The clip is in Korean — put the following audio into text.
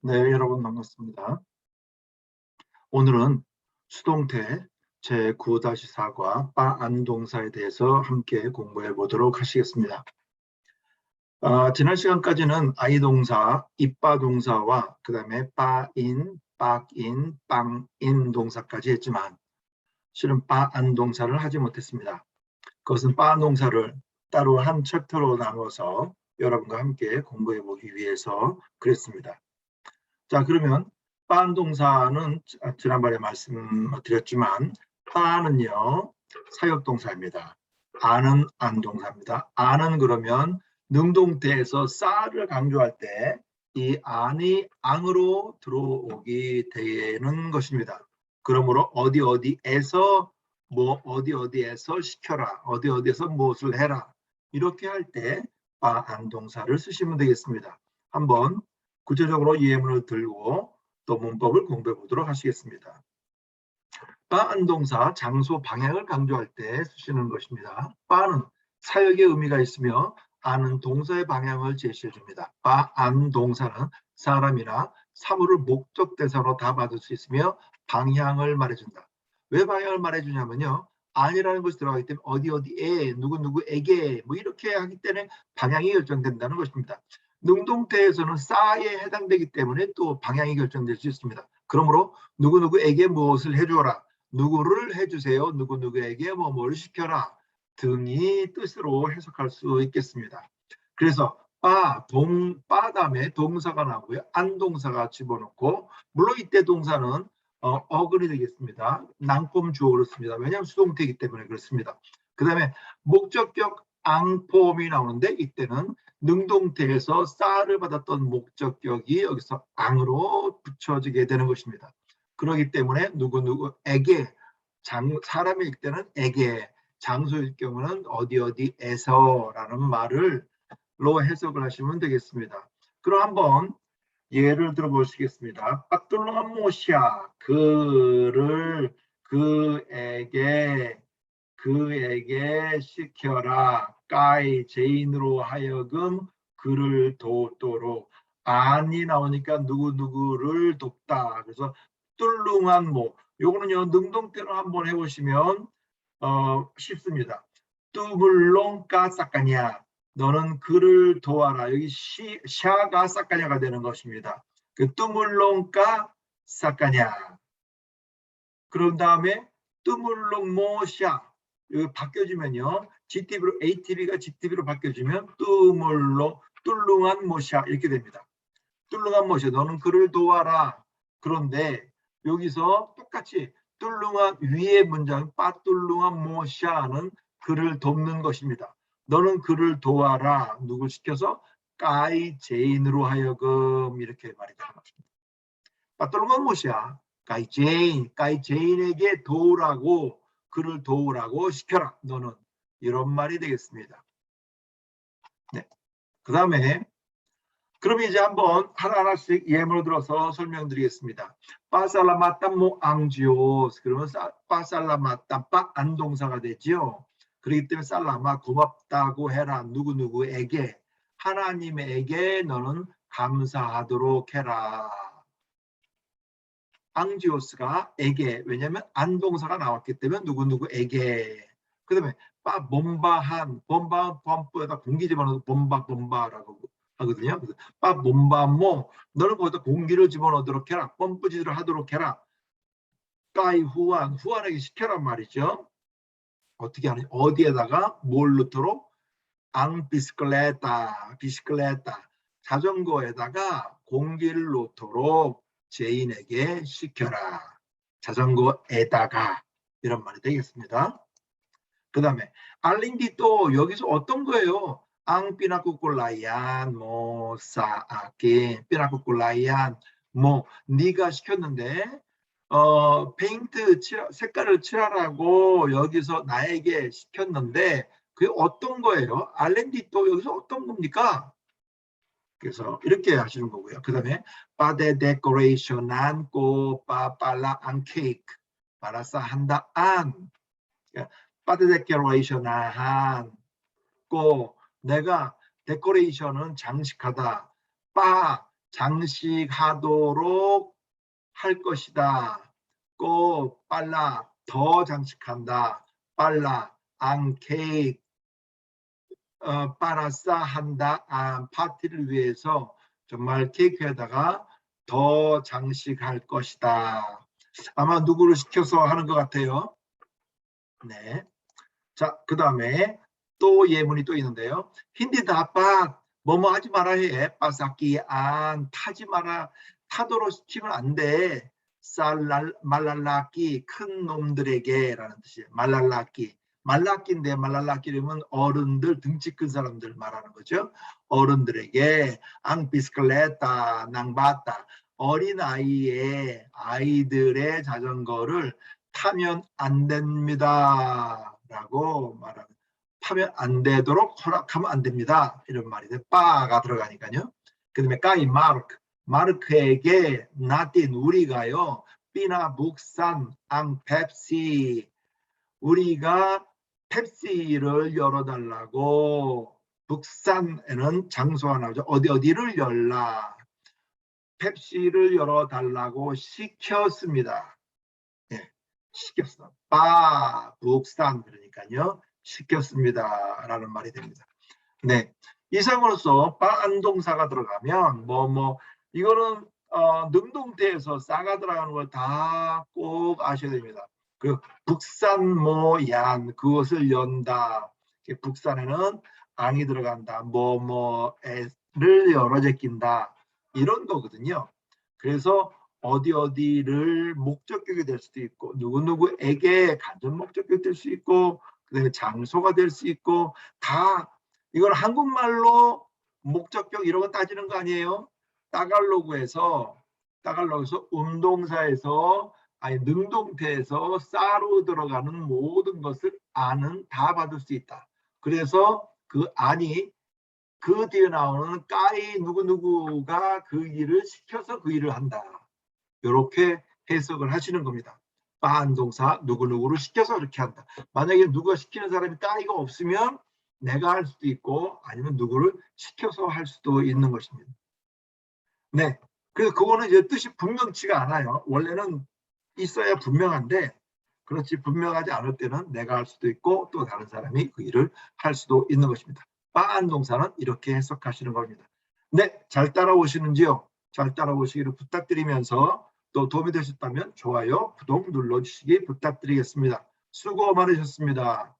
네, 여러분 반갑습니다. 오늘은 수동태 제9-4과 빠안동사에 대해서 함께 공부해 보도록 하시겠습니다. 아, 지난 시간까지는 아이동사, 이빠동사와 그 다음에 빠인, 빡인, 빵인 동사까지 했지만 실은 빠안동사를 하지 못했습니다. 그것은 빠동사를 따로 한 챕터로 나눠서 여러분과 함께 공부해 보기 위해서 그랬습니다. 자 그러면 빠는 동사는 지난번에 말씀드렸지만 빠는요 사역동사입니다. 아는 안동사입니다. 아는 그러면 능동태에서 싸를 강조할 때 이 안이 앙으로 들어오게 되는 것입니다. 그러므로 어디 어디에서 뭐 어디 어디에서 시켜라 어디 어디에서 무엇을 해라 이렇게 할때 빠안동사를 쓰시면 되겠습니다. 한번 구체적으로 예문을 들고 또 문법을 공부해 보도록 하시겠습니다. 빠안동사 장소 방향을 강조할 때 쓰시는 것입니다. 빠는 사역의 의미가 있으며 아는 동사의 방향을 제시해 줍니다. 빠안 동사는 사람이나 사물을 목적 대사로 다 받을 수 있으며 방향을 말해준다. 왜 방향을 말해주냐면요. 아니라는 것이 들어가기 때문에 어디 어디에 누구 누구에게 뭐 이렇게 하기 때문에 방향이 결정된다는 것입니다. 능동태에서는 싸에 해당되기 때문에 또 방향이 결정될 수 있습니다. 그러므로 누구누구에게 무엇을 해주어라. 누구를 해주세요. 누구누구에게 뭐 뭘 시켜라. 등이 뜻으로 해석할 수 있겠습니다. 그래서 빠, 동, 빠 다음에 동사가 나오고요. 안 동사가 집어넣고 물론 이때 동사는 어, 어근이 되겠습니다. 낭폼 주어로 씁니다. 왜냐하면 수동태이기 때문에 그렇습니다. 그 다음에 목적격 앙폼이 나오는데 이때는 능동태에서 싸를 받았던 목적격이 여기서 앙으로 붙여지게 되는 것입니다. 그렇기 때문에 누구누구에게 장, 사람일 때는 에게 장소일 경우는 어디 어디에서라는 말을 로 해석을 하시면 되겠습니다. 그럼 한번 예를 들어 보시겠습니다. 빠뚤렁한 모시아 그를 그에게 그에게 시켜라. 까이 제인으로 하여금 그를 돕도록. 안이 나오니까 누구누구를 돕다. 그래서 뚫lun한 모 요거는요 능동태로 한번 해보시면 어 쉽습니다. 뚜블롱 까싹까냐. 너는 그를 도와라. 여기 시, 샤가 싹까냐가 되는 것입니다. 그 뚜물롱 까싹까냐. 그런 다음에 뚜물롱 모샤 바뀌어지면요. GTV로 ATV가 GTV로 바뀌어지면 뚜물로 뚫lun한 모샤 이렇게 됩니다. 뚫lun한 모샤 너는 그를 도와라. 그런데 여기서 똑같이 뚫lun한 위의 문장 빠뚫lun한 모샤는 그를 돕는 것입니다. 너는 그를 도와라. 누굴 시켜서 까이 제인으로 하여금 이렇게 말이 되는 것입니다. 빠뚫lun한 모샤 까이 제인 까이 제인에게 도우라고 그를 도우라고 시켜라. 너는 이런 말이 되겠습니다. 네. 그 다음에 그럼 이제 한번 하나하나씩 예문을 들어서 설명드리겠습니다. 빠살라마땀모 앙지오스 그러면 빠살라마땀 빠 안동사가 되지요. 그렇기 때문에 살라마 고맙다고 해라 누구누구에게 하나님에게 너는 감사하도록 해라. 앙지오스가 에게 왜냐하면 안동사가 나왔기 때문에 누구누구에게 그 다음에 빠 몸바한 bomba 범프에다 공기 집어넣어서 bomba bomba라고 하거든요. 빠 몸바모 너는 거기다 공기를 집어넣도록 해라. 펌프질을 하도록 해라. 까이 후안 후안에게 시켜란 말이죠. 어떻게 하느냐 어디에다가 뭘 넣도록 앙 비스클레타 비스클레타 자전거에다가 공기를 놓도록 제인에게 시켜라. 자전거에다가 이런 말이 되겠습니다. 그 다음에 알린디 또 여기서 어떤 거예요? 앙뭐 사아게 삐나꾸꿀라이안 뭐 네가 시켰는데 어 페인트 칠, 색깔을 칠하라고 여기서 나에게 시켰는데 그게 어떤 거예요? 알렌디 또 여기서 어떤 겁니까? 그래서 이렇게 하시는 거고요. 그 다음에 빠데 데코레이션 안고 빠빨라 안 케이크 말아서 한다 안 빠데 데코레이션 한고 내가 데코레이션은 장식하다 빠 장식하도록 할 것이다. 꼭 빨라 더 장식한다. 빨라 안 케이크 어, 빨아싸 한다. 아, 파티를 위해서 정말 케이크에다가 더 장식할 것이다. 아마 누구를 시켜서 하는 것 같아요. 네. 자, 그 다음에 또 예문이 또 있는데요. 힌디 다빠 뭐뭐 하지 마라 해. 빠삭기 안 타지 마라. 타도록 시키면 안 돼. 쌀랄 말랄라끼 큰 놈들에게라는 뜻이에요. 말랄라끼. 말라끼인데 말랄라끼려면 어른들 등치 큰 사람들 말하는 거죠. 어른들에게 앙비스클레타 낭바타. 어린 아이의 아이들의 자전거를 타면 안 됩니다라고 말하는 타면 안 되도록 허락하면 안 됩니다. 이런 말이 돼 빠가 들어가니까요. 그다음에 까이 마르크. 마르크에게 나틴 우리가요. 삐나 북산 앙 펩시. 우리가 펩시를 열어달라고 북산에는 장소가 나오죠 어디 어디를 열라 펩시를 열어달라고 시켰습니다. 예, 시켰어. 바, 북산 그러니까요. 시켰습니다. 라는 말이 됩니다. 네. 이상으로서 빠안동사가 들어가면 뭐뭐 이거는 어, 능동태에서 싸가 들어가는 걸 다 꼭 아셔야 됩니다. 그 북산 뭐얀 그것을 연다. 북산에는 앙이 들어간다. 뭐 뭐를 열어 제낀다. 이런 거거든요. 그래서 어디 어디를 목적격이 될 수도 있고 누구누구에게 간접 목적격이 될 수 있고 그다음에 장소가 될 수 있고 다 이건 한국말로 목적격 이런 거 따지는 거 아니에요. 따갈로그에서 따갈로그에서 운동사에서 아니 능동태에서 싸로 들어가는 모든 것을 안은 다 받을 수 있다. 그래서 그 안이 그 뒤에 나오는 까이 누구누구가 그 일을 시켜서 그 일을 한다. 이렇게 해석을 하시는 겁니다. 빠한 동사 누구누구를 시켜서 이렇게 한다. 만약에 누가 시키는 사람이 까이가 없으면 내가 할 수도 있고 아니면 누구를 시켜서 할 수도 있는 것입니다. 네. 그래서 그거는 이제 뜻이 분명치가 않아요. 원래는 있어야 분명한데 그렇지 분명하지 않을 때는 내가 할 수도 있고 또 다른 사람이 그 일을 할 수도 있는 것입니다. 빠한 동사는 이렇게 해석하시는 겁니다. 네, 잘 따라오시는지요? 잘 따라오시기를 부탁드리면서 또 도움이 되셨다면 좋아요, 구독 눌러주시기 부탁드리겠습니다. 수고 많으셨습니다.